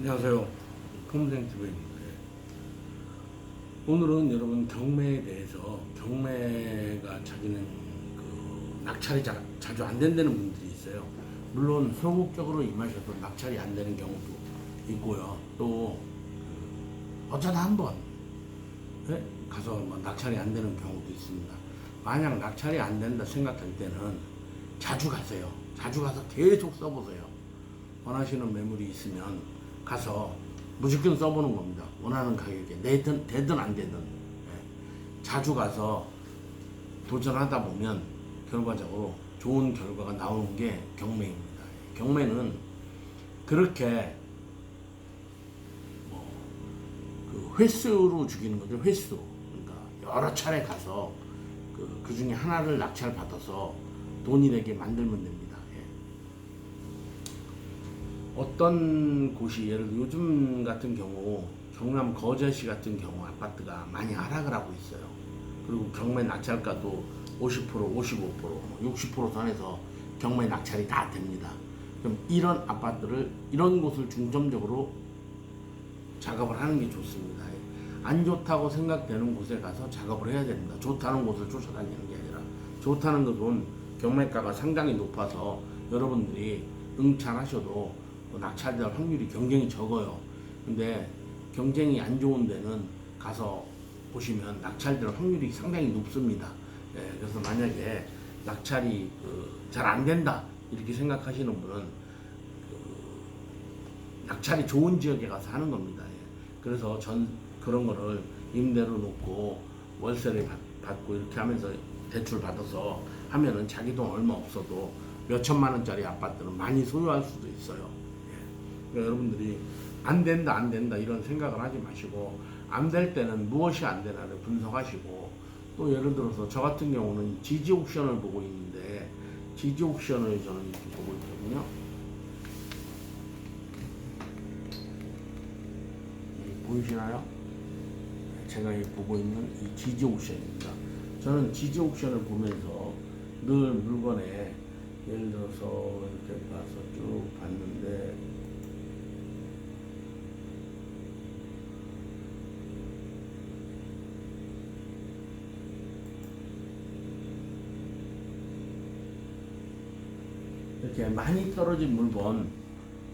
안녕하세요. 폼생TV입니다. 오늘은 여러분 경매에 대해서 경매가 자기는 그 낙찰이 자, 자주 안 된다는 분들이 있어요. 물론 소극적으로 임하셔도 낙찰이 안 되는 경우도 있고요. 또 그, 어쩌다 한번 예? 가서 뭐 낙찰이 안 되는 경우도 있습니다. 만약 낙찰이 안 된다 생각할 때는 자주 가세요. 자주 가서 계속 써보세요. 원하시는 매물이 있으면 가서 무조건 써보는 겁니다. 원하는 가격에 내든 되든 안 되든 예. 자주 가서 도전하다 보면 결과적으로 좋은 결과가 나오는 게 경매입니다. 경매는 그렇게 뭐 그 횟수로 죽이는 거죠. 횟수. 그러니까 여러 차례 가서 그, 그 중에 하나를 낙찰 받아서 돈이 되게 만들면 됩니다. 어떤 곳이 예를 들어 요즘 같은 경우 경남 거제시 같은 경우 아파트가 많이 하락을 하고 있어요. 그리고 경매 낙찰가도 50%, 55%, 60% 선에서 경매 낙찰이 다 됩니다. 그럼 이런 아파트를 이런 곳을 중점적으로 작업을 하는 게 좋습니다. 안 좋다고 생각되는 곳에 가서 작업을 해야 됩니다. 좋다는 곳을 쫓아다니는 게 아니라 좋다는 것은 경매가가 상당히 높아서 여러분들이 응찰하셔도 뭐 낙찰될 확률이 경쟁이 적어요. 근데 경쟁이 안 좋은 데는 가서 보시면 낙찰될 확률이 상당히 높습니다. 예, 그래서 만약에 낙찰이 잘안 된다 이렇게 생각하시는 분은 그 낙찰이 좋은 지역에 가서 하는 겁니다. 예. 그래서 전 그런 거를 임대로 놓고 월세를 받, 받고 이렇게 하면서 대출 받아서 하면은 자기 돈 얼마 없어도 몇 천만 원짜리 아파트는 많이 소유할 수도 있어요. 예. 그러니까 여러분들이 안 된다 안 된다 이런 생각을 하지 마시고 안 될 때는 무엇이 안 되나를 분석하시고 또 예를 들어서 저 같은 경우는 지지 옥션을 보고 있는데 지지 옥션을 저는 이렇게 보고 있거든요. 이 보이시나요? 제가 이 보고 있는 이 지지 옥션입니다. 저는 지지 옥션을 보면서 늘 물건에 예를 들어서 이렇게 봐서 쭉 봤는데 이렇게 많이 떨어진 물건,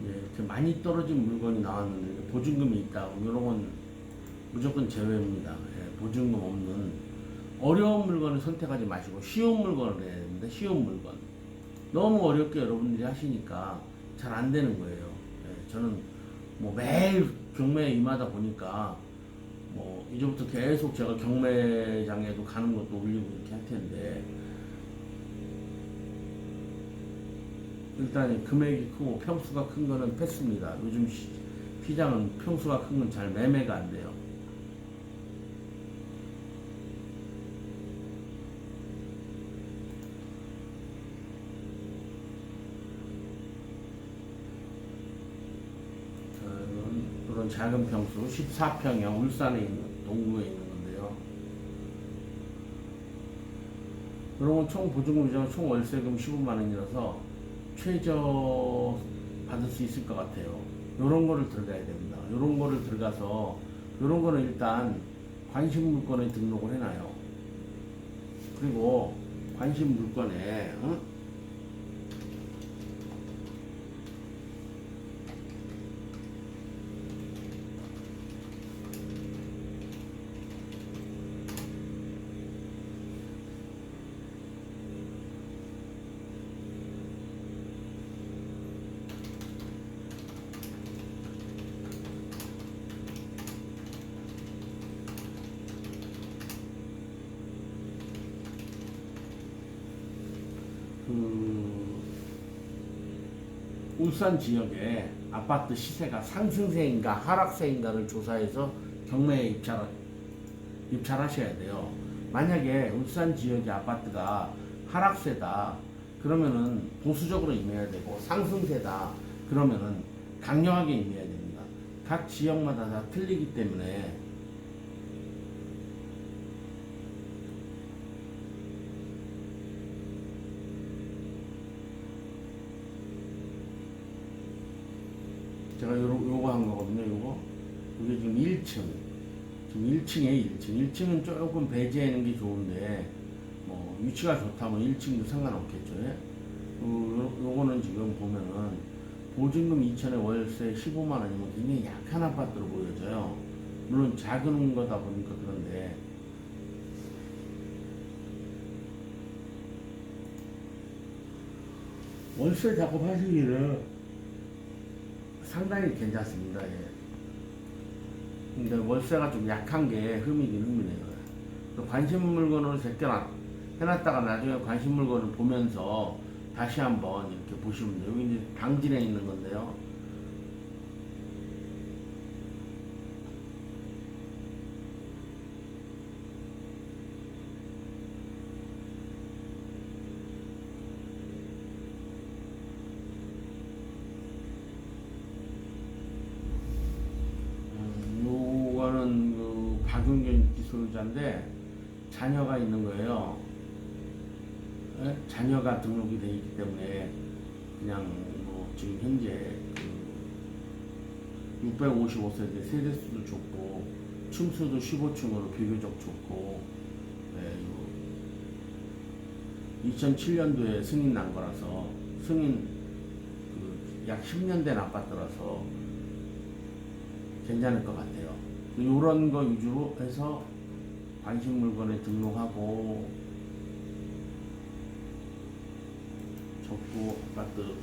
예, 이렇게 많이 떨어진 물건이 나왔는데 보증금이 있다. 이런 건 무조건 제외입니다. 예, 보증금 없는 어려운 물건을 선택하지 마시고 쉬운 물건을 해야 됩니다. 쉬운 물건. 너무 어렵게 여러분들이 하시니까 잘 안 되는 거예요. 예, 저는 뭐 매일 경매에 임하다 보니까 뭐 이제부터 계속 제가 경매장에도 가는 것도 올리고 이렇게 할 텐데 일단 금액이 크고 평수가 큰 거는 패스입니다. 요즘 시, 시장은 평수가 큰 건 잘 매매가 안 돼요. 그런 작은 평수 14평형 울산에 있는 동구에 있는 건데요. 건총 보증금이랑 총 월세금 15만 원이라서 최저 받을 수 있을 것 같아요. 요런 거를 들어가야 됩니다. 요런 거를 들어가서 요런 거는 일단 관심 물건에 등록을 해놔요. 그리고 관심 물건에 응? 울산 지역에 아파트 시세가 상승세인가 하락세인가를 조사해서 경매에 입찰 입찰하셔야 돼요. 만약에 울산 지역의 아파트가 하락세다 그러면은 보수적으로 임해야 되고 상승세다 그러면은 강력하게 임해야 됩니다. 각 지역마다 다 틀리기 때문에 요, 요거 한 거거든요. 요거 이게 지금 1층 지금 1층에 1층 1층은 조금 배제하는 게 좋은데 뭐 위치가 좋다면 1층도 상관없겠죠. 예? 요, 요거는 지금 보면은 보증금 2천에 월세 15만 원이면 굉장히 약한 아파트로 보여져요. 물론 작은 거다 보니까 그런데 월세 작업하시기는 상당히 괜찮습니다. 예. 근데 월세가 좀 약한 게 흠이긴 흠이네요. 그 관심 물건으로 제껴놨, 해놨다가 나중에 관심 물건을 보면서 다시 한번 이렇게 보시면 돼요. 여기 이제 당진에 있는 건데요. 음, 요거는 그 박용균 기술자인데 자녀가 있는 거예요. 예? 자녀가 등록이 돼 있기 때문에 그냥 뭐 지금 현재 그 655세대 세대수도 좋고 층수도 15층으로 비교적 좋고 예, 요 2007년도에 승인 난 거라서 승인 그 약 10년 된 아파트라서 괜찮을 것 같아요. 이런 거 위주로 해서 관심 물건에 등록하고 적고 아파트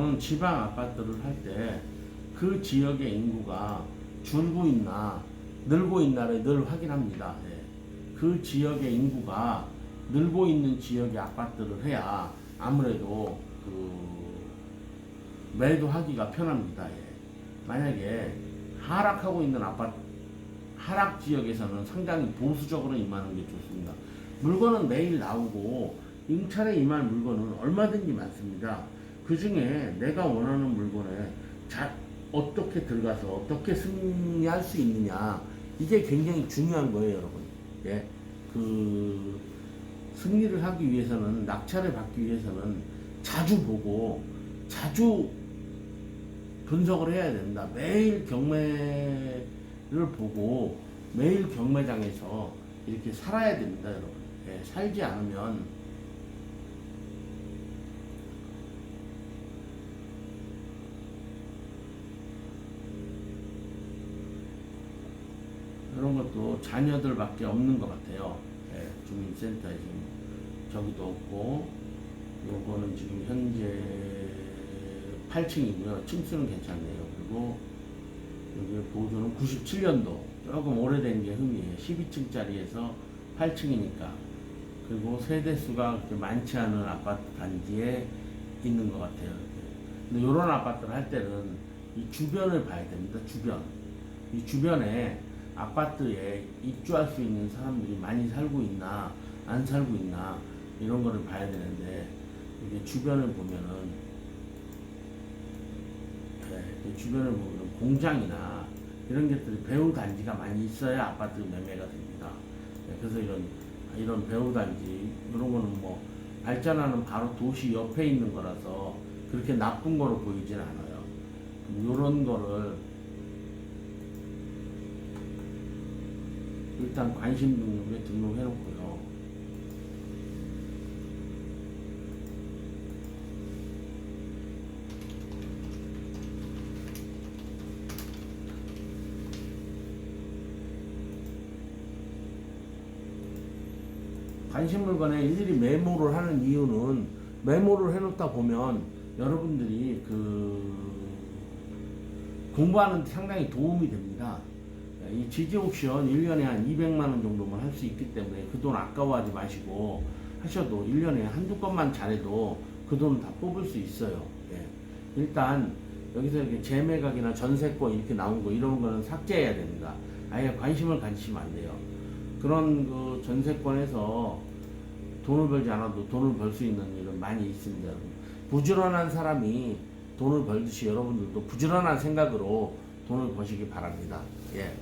저는 지방 아파트를 할 때 그 지역의 인구가 줄고 있나 늘고 있나를 늘 확인합니다. 예. 그 지역의 인구가 늘고 있는 지역의 아파트를 해야 아무래도 그 매도하기가 편합니다. 예. 만약에 하락하고 있는 아파트 하락 지역에서는 상당히 보수적으로 임하는 게 좋습니다. 물건은 매일 나오고 임차례 임할 물건은 얼마든지 많습니다. 그 중에 내가 원하는 물건에 자, 어떻게 들어가서 어떻게 승리할 수 있느냐 이게 굉장히 중요한 거예요, 여러분. 예, 그 승리를 하기 위해서는 낙찰을 받기 위해서는 자주 보고 자주 분석을 해야 된다. 매일 경매를 보고 매일 경매장에서 이렇게 살아야 됩니다, 여러분. 예, 살지 않으면 것도 자녀들밖에 없는 것 같아요. 예, 주민센터에 지금 저기도 없고 요거는 지금 현재 8층이고요. 층수는 괜찮네요. 그리고 여기 보조는 97년도 조금 오래된 게 흠이에요. 12층짜리에서 8층이니까 그리고 세대수가 많지 않은 아파트 단지에 있는 것 같아요. 근데 이런 아파트를 할 때는 이 주변을 봐야 됩니다. 주변. 이 주변에 아파트에 입주할 수 있는 사람들이 많이 살고 있나 안 살고 있나 이런 거를 봐야 되는데 이게 주변을 보면은 네, 이 주변을 보면 공장이나 이런 것들이 배우 단지가 많이 있어야 아파트 매매가 됩니다. 네, 그래서 이런 이런 배우 단지 이런 거는 뭐 발전하는 바로 도시 옆에 있는 거라서 그렇게 나쁜 거로 보이진 않아요. 이런 거를 일단 관심 등록에 등록해 놓고요. 관심 물건에 일일이 메모를 하는 이유는 메모를 해놓다 보면 여러분들이 그 공부하는 데 상당히 도움이 됩니다. 이 지지 옵션 1년에 한 200만 원 정도만 할 수 있기 때문에 그 돈 아까워하지 마시고 하셔도 1년에 한두 건만 잘해도 그 돈 다 뽑을 수 있어요. 예. 일단 여기서 이렇게 재매각이나 전세권 이렇게 나온 거 이런 거는 삭제해야 됩니다. 아예 관심을 가지시면 안 돼요. 그런 그 전세권에서 돈을 벌지 않아도 돈을 벌 수 있는 일은 많이 있습니다. 여러분. 부지런한 사람이 돈을 벌듯이 여러분들도 부지런한 생각으로 돈을 버시기 바랍니다. 예.